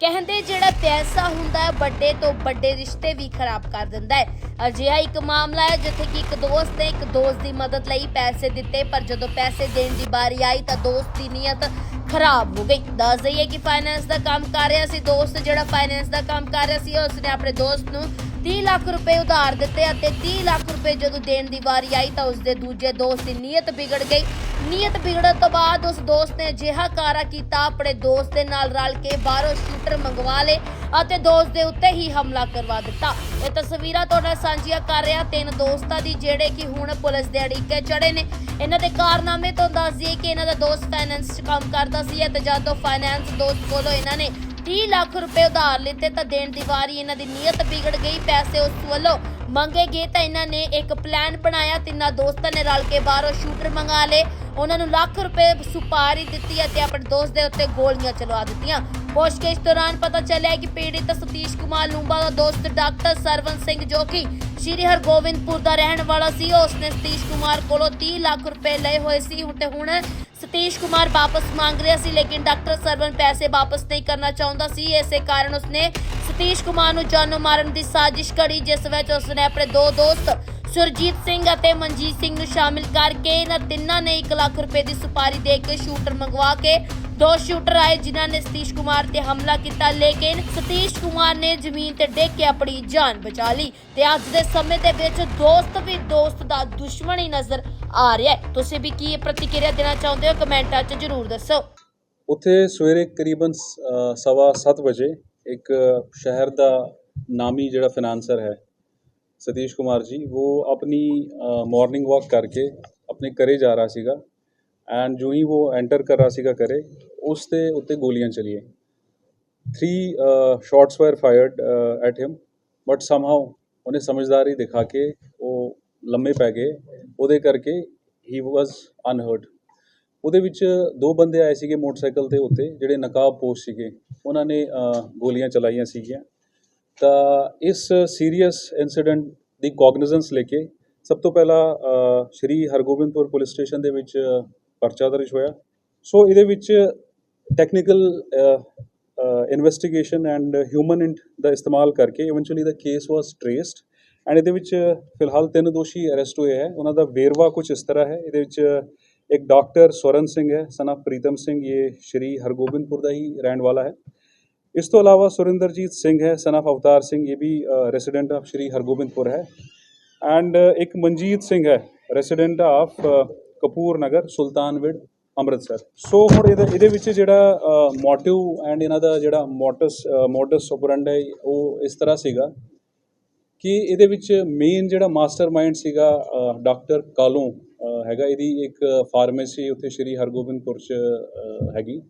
ਕਹਿੰਦੇ ਜਿਹੜਾ ਪੈਸਾ ਹੁੰਦਾ ਹੈ, ਵੱਡੇ ਤੋਂ ਵੱਡੇ ਰਿਸ਼ਤੇ ਵੀ ਖਰਾਬ ਕਰ ਦਿੰਦਾ ਹੈ। ਅਜਿਹਾ ਇੱਕ ਮਾਮਲਾ ਹੈ, ਜਿੱਥੇ ਕਿ ਇੱਕ ਦੋਸਤ ਨੇ ਇੱਕ ਦੋਸਤ ਦੀ ਮਦਦ ਲਈ ਪੈਸੇ ਦਿੱਤੇ, ਪਰ ਜਦੋਂ ਪੈਸੇ ਦੇਣ ਦੀ ਵਾਰੀ ਆਈ ਤਾਂ ਦੋਸਤ ਦੀ ਨੀਅਤ ਖਰਾਬ ਹੋ ਗਈ। ਦੱਸ ਦਈਏ ਕਿ ਫਾਈਨੈਂਸ ਦਾ ਕੰਮ ਕਰ ਰਿਹਾ ਸੀ, ਦੋਸਤ ਜਿਹੜਾ ਫਾਈਨੈਂਸ ਦਾ ਕੰਮ ਕਰ ਰਿਹਾ ਸੀ, ਉਸਨੇ ਆਪਣੇ ਦੋਸਤ ਨੂੰ 30 ਲੱਖ ਰੁਪਏ ਉਧਾਰ ਦਿੱਤੇ ਅਤੇ 30 ਲੱਖ ਰੁਪਏ ਜਦੋਂ ਦੇਣ ਦੀ ਵਾਰੀ ਆਈ ਤਾਂ ਉਸਦੇ ਦੂਜੇ ਦੋਸਤ ਦੀ ਨੀਅਤ ਵਿਗੜ ਗਈ। ਨੀਅਤ ਵਿਗੜਨ ਤੋਂ ਬਾਅਦ ਉਸ ਦੋਸਤ ਨੇ ਅਜਿਹਾ ਕਾਰਾ ਕੀਤਾ, ਆਪਣੇ ਦੋਸਤ ਦੇ ਨਾਲ ਰਲ ਕੇ ਬਾਹਰੋਂ ਸ਼ੂਟਰ ਮੰਗਵਾ ਲਏ ਅਤੇ ਦੋਸਤ ਦੇ ਉੱਤੇ ਹੀ ਹਮਲਾ ਕਰਵਾ ਦਿੱਤਾ। ਇਹ ਤਸਵੀਰਾਂ ਤੁਹਾਡੇ ਨਾਲ ਸਾਂਝੀਆਂ ਕਰ ਰਿਹਾ ਤਿੰਨ ਦੋਸਤਾਂ ਦੀ, ਜਿਹੜੇ ਕਿ ਹੁਣ ਪੁਲਿਸ ਦੇ ਅੜਿੱਕੇ ਚੜੇ ਨੇ। ਇਹਨਾਂ ਦੇ ਕਾਰਨਾਮੇ ਤੋਂ ਦੱਸ ਦਈਏ ਕਿ ਇਹਨਾਂ ਦਾ ਦੋਸਤ ਫਾਈਨੈਂਸ 'ਚ ਕੰਮ ਕਰਦਾ ਸੀ ਅਤੇ ਜਦੋਂ ਫਾਈਨੈਂਸ ਦੋਸਤ ਕੋਲੋਂ ਇਹਨਾਂ ਨੇ 30 ਲੱਖ ਰੁਪਏ ਉਧਾਰ ਲਿੱਤੇ ਤਾਂ ਦੇਣ ਦੀ ਵਾਰੀ ਇਹਨਾਂ ਦੀ ਨੀਅਤ ਵਿਗੜ ਗਈ, ਪੈਸੇ ਉਸ ਵੱਲੋਂ ਮੰਗੇ ਗਏ ਤਾਂ ਇਹਨਾਂ ਨੇ ਇੱਕ ਪਲਾਨ ਬਣਾਇਆ ਤਿੰਨਾਂ ਦੋਸਤਾਂ ਨੇ ਰਲ ਕੇ ਬਾਹਰੋਂ ਸ਼ੂਟਰ ਮੰਗਾ ਲਏ। ਉਹਨਾਂ ਨੂੰ ਲੱਖ ਰੁਪਏ ਸੁਪਾਰੀ ਦਿੱਤੀ ਅਤੇ ਆਪਣੇ ਦੋਸਤ ਦੇ ਉੱਤੇ ਗੋਲੀਆਂ ਚਲਵਾ ਦਿੱਤੀਆਂ। ਪੁੱਛਗਿੱਛ ਦੌਰਾਨ ਪਤਾ ਚੱਲਿਆ ਕਿ ਪੀੜਿਤ ਸਤੀਸ਼ ਕੁਮਾਰ ਲੂੰਬਾ ਦਾ ਦੋਸਤ ਡਾਕਟਰ ਸਰਵਨ ਸਿੰਘ ਜੋ ਕਿ ਸ਼੍ਰੀ ਹਰਗੋਬਿੰਦਪੁਰ ਦਾ ਰਹਿਣ ਵਾਲਾ ਸੀ, ਉਸਨੇ ਸਤੀਸ਼ ਕੁਮਾਰ ਕੋਲੋਂ 30 ਲੱਖ ਰੁਪਏ ਲਏ ਹੋਏ ਸੀ। ਹੁਣ ਤੇ ਹੁਣ ਸਤੀਸ਼ ਕੁਮਾਰ ਵਾਪਸ ਮੰਗ ਰਿਹਾ ਸੀ, ਲੇਕਿਨ ਡਾਕਟਰ ਸਰਵਨ ਪੈਸੇ ਵਾਪਸ ਨਹੀਂ ਕਰਨਾ ਚਾਹੁੰਦਾ ਸੀ। ਇਸੇ ਕਾਰਨ ਉਸਨੇ ਸਤੀਸ਼ ਕੁਮਾਰ ਨੂੰ ਜਾਨੋਂ ਮਾਰਨ ਦੀ ਸਾਜ਼ਿਸ਼ ਘੜੀ ਜਿਸ ਵਿੱਚ ਉਸਨੇ ਆਪਣੇ ਦੋ ਦੋਸਤ ਸੁਰਜੀਤ ਸਿੰਘ ਅਤੇ ਮਨਜੀਤ ਸਿੰਘ ਨੂੰ ਸ਼ਾਮਿਲ ਕਰਕੇ ਇਹਨਾਂ ਤਿੰਨਾਂ ਨੇ 1 ਲੱਖ ਰੁਪਏ ਦੀ ਸੁਪਾਰੀ ਦੇ ਕੇ ਸ਼ੂਟਰ ਮੰਗਵਾ ਕੇ ਦੋ ਸ਼ੂਟਰ ਆਏ ਜਿਨ੍ਹਾਂ ਨੇ ਸਤੀਸ਼ ਕੁਮਾਰ ਤੇ ਹਮਲਾ ਕੀਤਾ। ਲੇਕਿਨ ਸਤੀਸ਼ ਕੁਮਾਰ ਨੇ ਜ਼ਮੀਨ ਤੇ ਡਿੱਗ ਕੇ ਆਪਣੀ ਜਾਨ ਬਚਾ ਲਈ ਤੇ ਅੱਜ ਦੇ ਸਮੇਂ ਦੇ ਵਿੱਚ ਦੋਸਤ ਵੀ ਦੋਸਤ ਦਾ ਦੁਸ਼ਮਣ ਹੀ ਨਜ਼ਰ ਆ ਰਿਹਾ ਹੈ। ਤੁਸੀਂ ਵੀ ਕੀ ਪ੍ਰਤੀਕਿਰਿਆ ਦੇਣਾ ਚਾਹੁੰਦੇ ਹੋ? ਕਮੈਂਟਾਂ 'ਚ ਜਰੂਰ ਦੱਸੋ। ਉੱਥੇ ਸਵੇਰੇ ਕਰੀਬਨ ਸ- ਅ, ਸਵਾ ਸੱਤ ਵਜੇ ਇੱਕ ਸ਼ਹਿਰ ਦਾ ਨਾਮੀ ਜਿਹੜਾ ਫਾਈਨਾਂਸਰ ਹੈ ਸਤੀਸ਼ ਕੁਮਾਰ ਜੀ, ਉਹ ਆਪਣੀ ਮਾਰਨਿੰਗ ਵਾਕ ਕਰਕੇ ਆਪਣੇ ਘਰੇ ਜਾ ਰਿਹਾ ਸੀਗਾ ਐਂਡ ਜੋ ਹੀ ਉਹ ਐਂਟਰ ਕਰ ਰਿਹਾ ਸੀਗਾ ਘਰੇ, ਉਸ ਦੇ ਉੱਤੇ ਗੋਲੀਆਂ ਚਲੀਏ three shots were fired at him but somehow ਉਹਨੇ ਸਮਝਦਾਰੀ ਦਿਖਾ ਕੇ ਉਹ ਲੰਮੇ ਪੈ ਗਏ, ਉਹਦੇ ਕਰਕੇ ਹੀ ਵਾਸ ਅਨਹਰਟ ਉਹਦੇ ਵਿੱਚ ਦੋ ਬੰਦੇ ਆਏ ਸੀਗੇ ਮੋਟਰਸਾਈਕਲ ਦੇ ਉੱਤੇ, ਜਿਹੜੇ ਨਕਾਬ ਨਕਾਬਪੋਸ਼ ਸੀਗੇ। ਉਹਨਾਂ ਨੇ ਗੋਲੀਆਂ ਚਲਾਈਆਂ ਸੀਗੀਆਂ। ਤਾਂ ਇਸ ਸੀਰੀਅਸ ਇਨਸੀਡੈਂਟ ਦੀ ਕੋਗਨੀਜ਼ੈਂਸ ਲੈ ਕੇ ਸਭ ਤੋਂ ਪਹਿਲਾਂ ਸ਼੍ਰੀ ਹਰਗੋਬਿੰਦਪੁਰ ਪੁਲਿਸ ਸਟੇਸ਼ਨ ਦੇ ਵਿੱਚ ਪਰਚਾ ਦਰਜ ਹੋਇਆ। ਸੋ ਇਹਦੇ ਵਿੱਚ technical investigation and human int ਦਾ ਇਸਤੇਮਾਲ ਕਰਕੇ eventually the case was traced and ਇਹਦੇ ਵਿੱਚ ਫਿਲਹਾਲ ਤਿੰਨ ਦੋਸ਼ੀ ਅਰੈਸਟ ਹੋਏ ਹੈ। ਉਹਨਾਂ ਦਾ ਵੇਰਵਾ ਕੁਝ ਇਸ ਤਰ੍ਹਾਂ ਹੈ। ਇਹਦੇ ਵਿੱਚ ਇੱਕ ਡਾਕਟਰ ਸਵਰਨ ਸਿੰਘ ਹੈ, ਸਨ ਆਫ ਪ੍ਰੀਤਮ ਸਿੰਘ, ਇਹ ਸ਼੍ਰੀ ਹਰਗੋਬਿੰਦਪੁਰ ਦਾ ਹੀ ਰਹਿਣ ਵਾਲਾ ਹੈ। ਇਸ ਤੋਂ ਇਲਾਵਾ ਸੁਰਿੰਦਰਜੀਤ ਸਿੰਘ ਹੈ, ਸਨ ਆਫ ਅਵਤਾਰ ਸਿੰਘ, ਇਹ ਵੀ ਰੈਜ਼ੀਡੈਂਟ ਆਫ ਸ਼੍ਰੀ ਹਰਗੋਬਿੰਦਪੁਰ ਹੈ। ਐਂਡ ਇੱਕ ਮਨਜੀਤ ਸਿੰਘ ਹੈ resident of Kapoor Nagar Sultanwind, Amritsar. So ਹੁਣ ਇਹਦੇ ਇਹਦੇ ਵਿੱਚ ਜਿਹੜਾ ਮੋਟਿਵ ਐਂਡ ਇਹਨਾਂ ਦਾ ਜਿਹੜਾ ਮੋਟਸ ਮੋਡਸ ਆਪਰੈਂਡ ਹੈ ਉਹ ਇਸ ਤਰ੍ਹਾਂ ਸੀਗਾ ਕਿ ਇਹਦੇ ਵਿੱਚ ਮੇਨ ਜਿਹੜਾ ਮਾਸਟਰਮਾਈਂਡ ਸੀਗਾ ਡਾਕਟਰ ਕਾਲੋਂ ਹੈਗਾ। ਇਹਦੀ ਇੱਕ ਫਾਰਮੇਸੀ ਉੱਥੇ ਸ਼੍ਰੀ ਹਰਗੋਬਿੰਦਪੁਰ ਚ ਹੈਗੀ।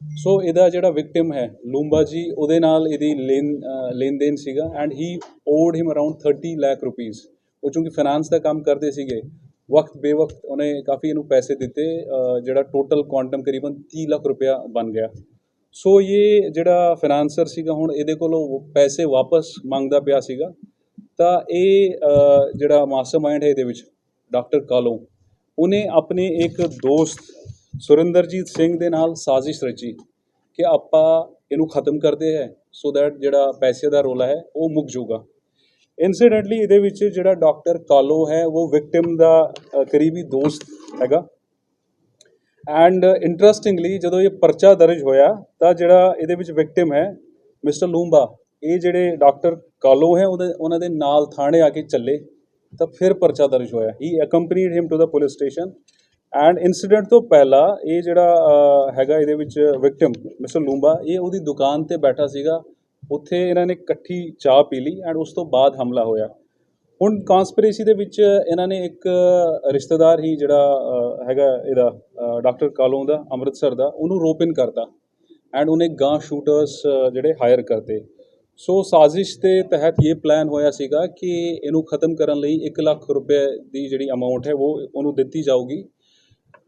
ਸੋ ਇਹਦਾ ਜਿਹੜਾ ਵਿਕਟਿਮ ਹੈ ਲੂੰਬਾ ਜੀ ਉਹਦੇ ਨਾਲ ਇਹਦੀ ਲੈਣ ਲੈਣ ਦੇਣ ਸੀਗਾ and he owed him around 30 lakh rupees ਉਹ ਚੂੰਕਿ ਫਾਈਨਾਂਸ ਦਾ ਕੰਮ ਕਰਦੇ ਸੀਗੇ ਵਕਤ ਬੇਵਕਤ ਉਹਨੇ ਕਾਫੀ ਇਹਨੂੰ ਪੈਸੇ ਦਿੱਤੇ ਜਿਹੜਾ ਟੋਟਲ ਕੁਆਂਟਮ ਕਰੀਬਨ 30 ਲੱਖ ਰੁਪਇਆ ਬਣ ਗਿਆ। ਸੋ ਇਹ ਜਿਹੜਾ ਫਾਈਨਾਂਸਰ ਸੀਗਾ ਹੁਣ ਇਹਦੇ ਕੋਲੋਂ ਪੈਸੇ ਵਾਪਸ ਮੰਗਦਾ ਪਿਆ ਸੀਗਾ। ਤਾਂ ਇਹ ਅ, ਜਿਹੜਾ ਮਾਸਟਰਮਾਈਂਡ ਹੈ ਇਹਦੇ ਵਿੱਚ ਡਾਕਟਰ ਕਾਲੋ ਉਹਨੇ ਆਪਣੇ ਇੱਕ ਦੋਸਤ ਸੁਰਿੰਦਰਜੀਤ ਸਿੰਘ ਦੇ ਨਾਲ ਸਾਜ਼ਿਸ਼ ਰਚੀ ਕਿ ਆਪਾਂ ਇਹਨੂੰ ਖਤਮ ਕਰਦੇ ਹੈ ਸੋ ਦੈਟ ਜਿਹੜਾ ਪੈਸੇ ਦਾ ਰੋਲਾ ਹੈ, ਉਹ ਮੁੱਕ ਜਾਊਗਾ। ਇਨਸੀਡੈਂਟਲੀ ਇਹਦੇ ਵਿੱਚ ਜਿਹੜਾ ਡਾਕਟਰ ਕਾਲੋ ਹੈ, ਉਹ ਵਿਕਟਿਮ ਦਾ ਕਰੀਬੀ ਦੋਸਤ ਹੈਗਾ। ਐਂਡ ਇੰਟਰਸਟਿੰਗਲੀ ਜਦੋਂ ਇਹ ਪਰਚਾ ਦਰਜ ਹੋਇਆ, ਤਾਂ ਜਿਹੜਾ ਇਹਦੇ ਵਿੱਚ ਵਿਕਟਿਮ ਹੈ, ਮਿਸਟਰ ਲੂੰਬਾ, ਇਹ ਜਿਹੜੇ ਡਾਕਟਰ ਕਾਲੋ ਹੈ, ਉਹਦੇ, ਉਹਨਾਂ ਦੇ ਨਾਲ ਥਾਣੇ ਆ ਕੇ ਚੱਲੇ, ਤਾਂ ਫਿਰ ਪਰਚਾ ਦਰਜ ਹੋਇਆ। He accompanied him to the police station and incident ਤੋਂ ਪਹਿਲਾਂ ਇਹ ਜਿਹੜਾ ਹੈਗਾ ਇਹਦੇ ਵਿੱਚ ਵਿਕਟਿਮ ਮਿਸਟਰ ਲੂੰਬਾ ਇਹ ਉਹਦੀ ਦੁਕਾਨ ਤੇ ਬੈਠਾ ਸੀਗਾ। ਉੱਥੇ ਇਹਨਾਂ ਨੇ ਇਕੱਠੀ ਚਾਹ ਪੀ ਲਈ ਐਂਡ ਉਸ ਤੋਂ ਬਾਅਦ ਹਮਲਾ ਹੋਇਆ। ਹੁਣ ਕਨਸਪੀਰੇਸੀ ਦੇ ਵਿੱਚ ਇਹਨਾਂ ਨੇ ਇੱਕ ਰਿਸ਼ਤੇਦਾਰ ਹੀ ਜਿਹੜਾ ਹੈਗਾ ਇਹਦਾ ਡਾਕਟਰ ਕਾਲੋਂ ਦਾ, ਅੰਮ੍ਰਿਤਸਰ ਦਾ, ਉਹਨੂੰ ਰੋਪਿਨ ਕਰਤਾ। ਐਂਡ ਉਹਨੇ ਗਾਂ ਸ਼ੂਟਰਸ ਜਿਹੜੇ ਹਾਇਰ ਕਰਤੇ। ਸੋ ਸਾਜ਼ਿਸ਼ ਦੇ ਤਹਿਤ ਇਹ ਪਲਾਨ ਹੋਇਆ ਸੀਗਾ ਕਿ ਇਹਨੂੰ ਖਤਮ ਕਰਨ ਲਈ 1 ਲੱਖ ਰੁਪਏ ਦੀ ਜਿਹੜੀ ਅਮਾਉਂਟ ਹੈ, ਉਹ ਉਹਨੂੰ ਦਿੱਤੀ ਜਾਊਗੀ।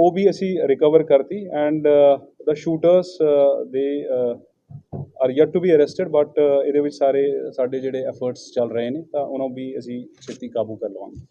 ਉਹ ਵੀ ਅਸੀਂ ਰਿਕਵਰ ਕਰਤੀ and the shooters they are yet to be arrested but ਇਹਦੇ ਵਿੱਚ ਸਾਰੇ ਸਾਡੇ ਜਿਹੜੇ ਐਫਰਟਸ ਚੱਲ ਰਹੇ ਨੇ, ਤਾਂ ਉਹਨਾਂ ਨੂੰ ਵੀ ਅਸੀਂ ਛੇਤੀ ਕਾਬੂ ਕਰ ਲਵਾਂਗੇ।